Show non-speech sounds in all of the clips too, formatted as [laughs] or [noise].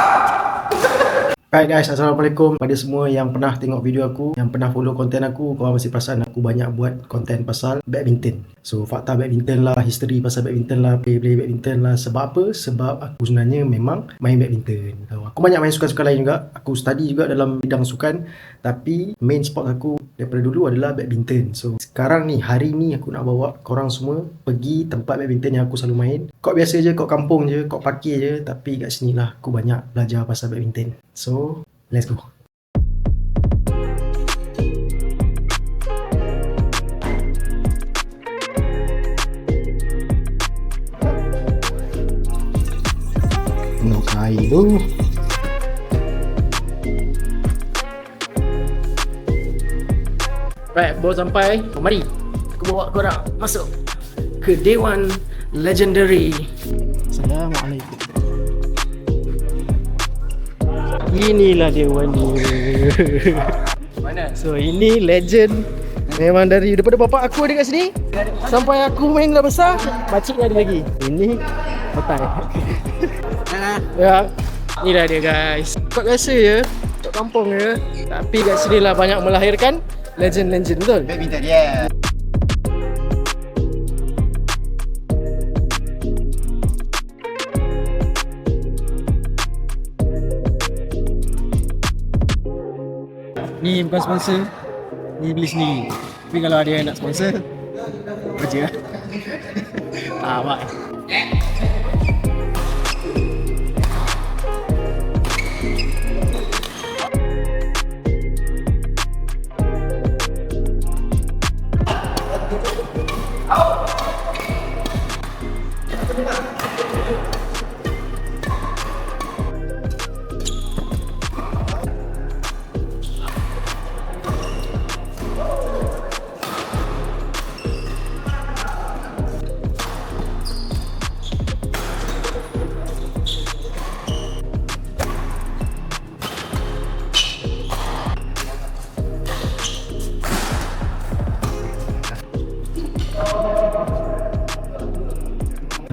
God. Alright guys, Assalamualaikum pada semua yang pernah tengok video aku, yang pernah follow konten aku, korang mesti perasan aku banyak buat konten pasal badminton. So, fakta badminton lah, history pasal badminton lah, play-play badminton lah. Sebab apa? Sebab aku sebenarnya memang main badminton. So, aku banyak main sukan-sukan lain juga. Aku study juga dalam bidang sukan. Tapi, main sport aku daripada dulu adalah badminton. So, sekarang ni, hari ni aku nak bawa korang semua pergi tempat badminton yang aku selalu main. Kau biasa je, kau kampung je, kau parkir je. Tapi kat sini lah aku banyak belajar pasal badminton. So, let's go. No Kaido. Right, baru sampai. Oh, mari. Aku bawa korang masuk ke Dewan Legendary. Inilah dia. Mana? So ini legend Memang dari daripada bapak aku ada kat sini Sampai aku main dah besar Makcik ada lagi Ini Otai [laughs] Ya Inilah dia guys Kau biasa je Kat kampung je Tapi kat sini lah banyak melahirkan Legend-legend betul? Badminton, yeah. Ni bukan sponsor. Ni beli sendiri. Tapi kalau ada yang nak sponsor Kerja lah [laughs] Ah, mak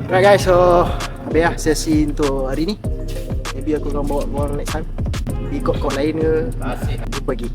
Alright guys, so Habis lah sesi untuk hari ni. Maybe aku akan bawa korang next time. Ikut kod lain ke. Jumpa lagi